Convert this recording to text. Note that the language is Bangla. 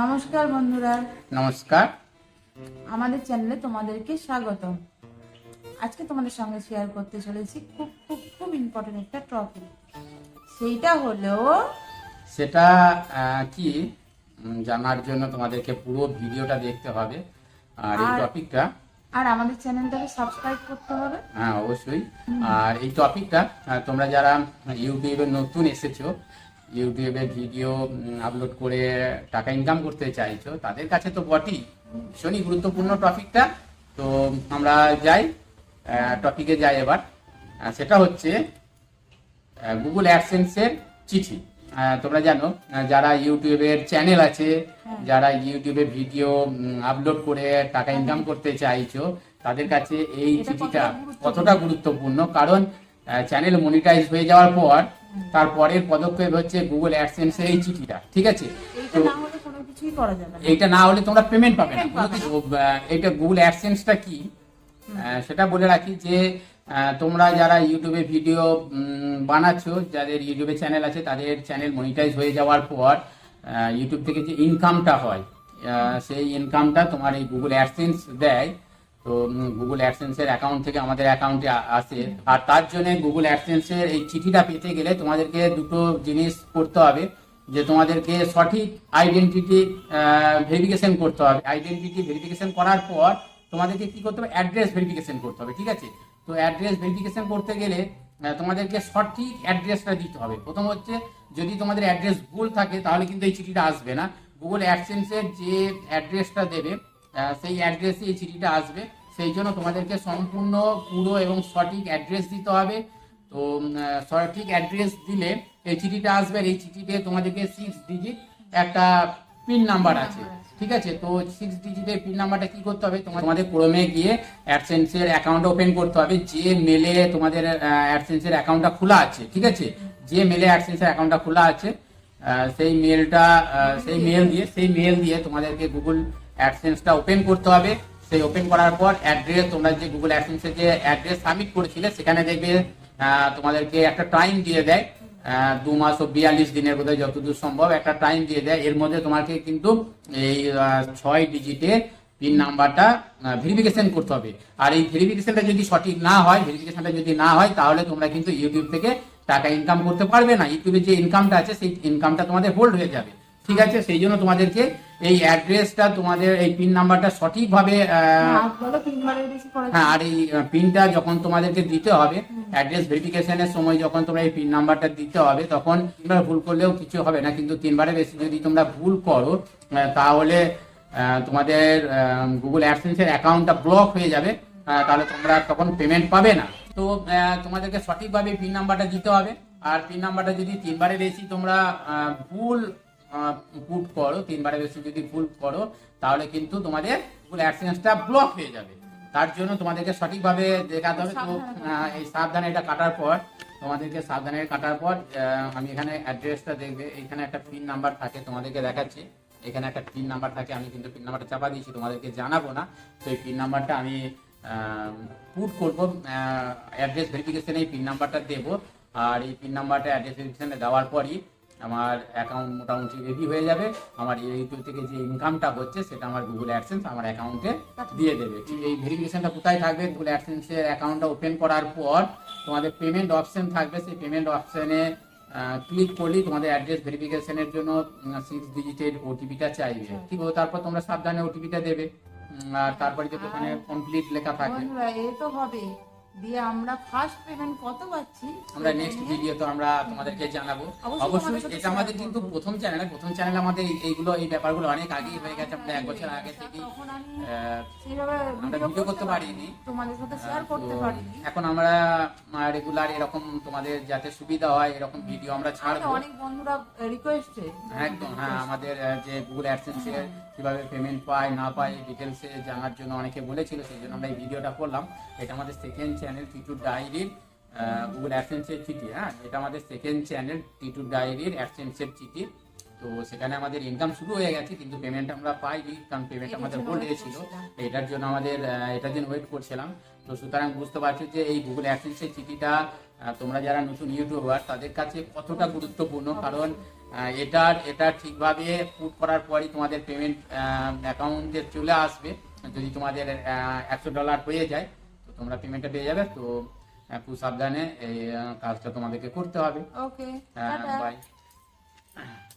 নমস্কার বন্ধুরা। নমস্কার। আমাদের চ্যানেলে তোমাদেরকে স্বাগত আজকে তোমাদের সঙ্গে শেয়ার করতে চলেছি খুব খুব খুব ইম্পর্টেন্ট একটা টপিক সেইটা হলো সেটা কি? জানার জন্য তোমাদেরকে পুরো ভিডিওটা দেখতে হবে। আর এই টপিকটা আর আমাদের চ্যানেলটাকে সাবস্ক্রাইব করতে হবে। হ্যাঁ অবশ্যই। আর এই টপিকটা তোমরা যারা ইউটিউবে নতুন এসেছ ইউটিউবে ভিডিও আপলোড করে টাকা ইনকাম করতে চাইছো তাদের কাছে তো বটেই। ভীষণই গুরুত্বপূর্ণ টপিকটা। তো আমরা যাই টপিকে যাই এবার। সেটা হচ্ছে গুগল অ্যাডসেন্সের চিঠি। তোমরা জানো যারা ইউটিউবের চ্যানেল আছে যারা ইউটিউবে ভিডিও আপলোড করে টাকা ইনকাম করতে চাইছো তাদের কাছে এই চিঠিটা কতটা গুরুত্বপূর্ণ? কতটা গুরুত্বপূর্ণ? কারণ চ্যানেল মনিটাইজ হয়ে যাওয়ার পর তারপরের পদক্ষেপ হচ্ছে গুগল অ্যাডসেন্সের এই চিঠিটা ঠিক আছে? না এইটা না হলে তোমরা পেমেন্ট পাবে না। এইটা গুগল অ্যাডসেন্সটা কি? সেটা বলে রাখি যে তোমরা যারা ইউটিউবে ভিডিও বানাচ্ছো যাদের ইউটিউবে চ্যানেল আছে তাদের চ্যানেল মনিটাইজ হয়ে যাওয়ার পর ইউটিউব থেকে যে ইনকামটা হয় সেই ইনকামটা তোমার এই গুগল অ্যাডসেন্স দেয়। তো গুগল অ্যাডসেন্সের অ্যাকাউন্ট থেকে আমাদের অ্যাকাউন্টে আসে। আর তার জন্য গুগল অ্যাডসেন্সের এই চিঠিটা পেতে গেলে তোমাদেরকে দুটো জিনিস করতে হবে, যে তোমাদেরকে সঠিক আইডেন্টিটি ভেরিফিকেশন করতে হবে। আইডেন্টিটি ভেরিফিকেশন করার পর তোমাদেরকে কি করতে হবে? অ্যাড্রেস ভেরিফিকেশন করতে হবে, ঠিক আছে? তো অ্যাড্রেস ভেরিফিকেশন করতে গেলে তোমাদেরকে সঠিক অ্যাড্রেসটা দিতে হবে। প্রথম হচ্ছে, যদি তোমাদের অ্যাড্রেস ভুল থাকে, তাহলে কিন্তু এই চিঠিটা আসবে না। গুগল অ্যাডসেন্সের যে অ্যাড্রেসটা দেবে সেই অ্যাড্রেসে এই চিঠিটা আসবে। সেই জন্য তোমাদেরকে সম্পূর্ণ পুরো এবং সঠিক অ্যাড্রেস দিতে হবে। তো সঠিক অ্যাড্রেস দিলে এই চিঠিটা আসবে আর এই চিঠিতে তোমাদেরকে সিক্স ডিজিট একটা পিন নাম্বার আছে। ঠিক আছে? তো সিক্স ডিজিটের পিন নাম্বারটা কি করতে হবে? তোমার- তোমাদের ক্রমে গিয়ে অ্যাডসেন্সের অ্যাকাউন্ট ওপেন করতে হবে। যে মেলে তোমাদের অ্যাডসেন্সের অ্যাকাউন্টটা খোলা আছে ঠিক আছে? যে মেলে অ্যাডসেন্সের অ্যাকাউন্টটা খোলা আছে সেই মেলটা সেই মেল দিয়ে সেই মেল দিয়ে তোমাদেরকে গুগল অ্যাডসেন্সটা ওপেন করতে হবে। সেই ওপেন করার পর অ্যাড্রেস তোমরা যে গুগল অ্যাডসেন্সে যে অ্যাড্রেস সাবমিট করেছিলে, সেখানে দেখবে তোমাদেরকে একটা টাইম দিয়ে দেয়। দু মাস ও বিয়াল্লিশ দিনের বোধহয় যতদূর সম্ভব একটা টাইম দিয়ে দেয়। এর মধ্যে তোমাকে কিন্তু এই ছয় ডিজিটের পিন নাম্বারটা ভেরিফিকেশন করতে হবে। আর এই ভেরিফিকেশনটা যদি সঠিক না হয় ভেরিফিকেশনটা যদি না হয়, তাহলে তোমরা কিন্তু ইউটিউব থেকে টাকা ইনকাম করতে পারবে না। ইউটিউবে যে ইনকামটা আছে, সেই ইনকামটা তোমাদের হোল্ড হয়ে যাবে। ঠিক আছে? সেই জন্য তোমাদেরকে এই অ্যাড্রেসটা তোমাদের এই পিন নাম্বারটা সঠিকভাবে করা হ্যাঁ আর এই পিনটা যখন তোমাদেরকে দিতে হবে অ্যাড্রেস ভেরিফিকেশনের সময় যখন তোমরা এই পিন নাম্বারটা দিতে হবে তখন তিনবার ভুল করলেও কিছু হবে না কিন্তু তিনবারের বেশি যদি তোমরা ভুল করো তাহলে তোমাদের গুগল অ্যাডসেন্সের অ্যাকাউন্টটা ব্লক হয়ে যাবে তাহলে তোমরা তখন পেমেন্ট পাবে না। তো তোমাদেরকে সঠিকভাবে পিন নাম্বারটা দিতে হবে আর পিন নাম্বারটা যদি তিনবারের বেশি তোমরা ভুল পুট করো তিনবারের বেশি যদি ভুল করো তাহলে কিন্তু তোমাদের গুগল অ্যাডসেন্সটা ব্লক হয়ে যাবে। তার জন্য তোমাদেরকে সঠিকভাবে দেখাতে হবে। তো এই সাবধানে এটা কাটার পর তোমাদেরকে সাবধানে কাটার পর আমি এখানে অ্যাড্রেসটা দেখবে। এখানে একটা পিন নাম্বার থাকে তোমাদেরকে দেখাচ্ছি। এখানে একটা পিন নাম্বার থাকে আমি কিন্তু পিন নাম্বারটা চাপা দিয়েছি তোমাদেরকে জানাব না। তো এই পিন নাম্বারটা আমি পুট করব। অ্যাড্রেস ভেরিফিকেশনে এই পিন নাম্বারটা দেবো। আর এই পিন নাম্বারটা অ্যাড্রেস ভেরিফিকেশনে দেওয়ার পরই আমার অ্যাকাউন্ট মোটামুটি রেডি হয়ে যাবে। আমার ইউটিউব থেকে যে ইনকামটা হচ্ছে সেটা আমার গুগল অ্যাডসেন্স আমার অ্যাকাউন্টে দিয়ে দেবে। ঠিক এই ভেরিফিকেশনটা কোথায় থাকবে? গুগল অ্যাডসেন্সের অ্যাকাউন্টটা ওপেন করার পর তোমাদের পেমেন্ট অপশন থাকবে। সেই পেমেন্ট অপশনে ক্লিক করলেই তোমাদের অ্যাড্রেস ভেরিফিকেশনের জন্য সিক্স ডিজিটের ওটিপিটা চাইবে। ঠিক আছে তারপর তোমরা সাবধানে ওটিপিটা দেবে। আর তারপরে যে ওখানে কমপ্লিট লেখা থাকবে এই তো হবে দিয়ে আমরা ফার্স্ট পেমেন্ট কত পাচ্ছি? আমরা নেক্সট ভিডিও তো আমরা তোমাদেরকে জানাব। অবশ্যই এটা আমাদের কিন্তু প্রথম চ্যানেল প্রথম চ্যানেল আমাদের এইগুলো এই ব্যাপারগুলো অনেক আগেই হয়ে গেছে আমরা এক বছর আগে আমি আহ, আমরা ভিডিও করতে পারিনি। তোমাদের সাথে শেয়ার করতে পারিনি। এখন আমরা রেগুলার এরকম তোমাদের যাতে সুবিধা হয় এরকম ভিডিও আমরা ছাড়বো। অনেক বন্ধুরা রিকোয়েস্টে একদম হ্যাঁ আমাদের যে গুগল অ্যাডসেন্সে কীভাবে পেমেন্ট পায় না পায় ডিটেলসে জানার জন্য অনেকে বলেছিল সেই জন্য আমরা এই ভিডিওটা করলাম। এটা আমাদের সেকেন্ড চ্যানেল টিটু ডায়েরির গুগল অ্যাডসেন্সের চিঠি হ্যাঁ? এটা আমাদের সেকেন্ড চ্যানেল টিটু ডায়েরির অ্যাডসেন্সের চিঠি। তো সেখানে আমাদের ইনকাম শুরু হয়ে গেছে কিন্তু পেমেন্ট আমরা পাইনি কারণ পেমেন্ট আমাদের wait হয়েছিল এটার জন্য আমাদের এটার জন্য ওয়েট করছিলাম। তো সুতরাং বুঝতে পারছ যে এই গুগল অ্যাডসেন্সের চিঠিটা তোমরা যারা নতুন ইউটিউবার তাদের কাছে কতটা গুরুত্বপূর্ণ? কারণ এটার এটা ঠিকভাবে পুট করার পরই তোমাদের পেমেন্ট অ্যাকাউন্টে চলে আসবে। যদি তোমাদের একশো ডলার হয়ে যায় তো তোমরা পেমেন্টটা পেয়ে যাবে। তো খুব সাবধানে এই কাজটা তোমাদেরকে করতে হবে। ওকে হ্যাঁ বাই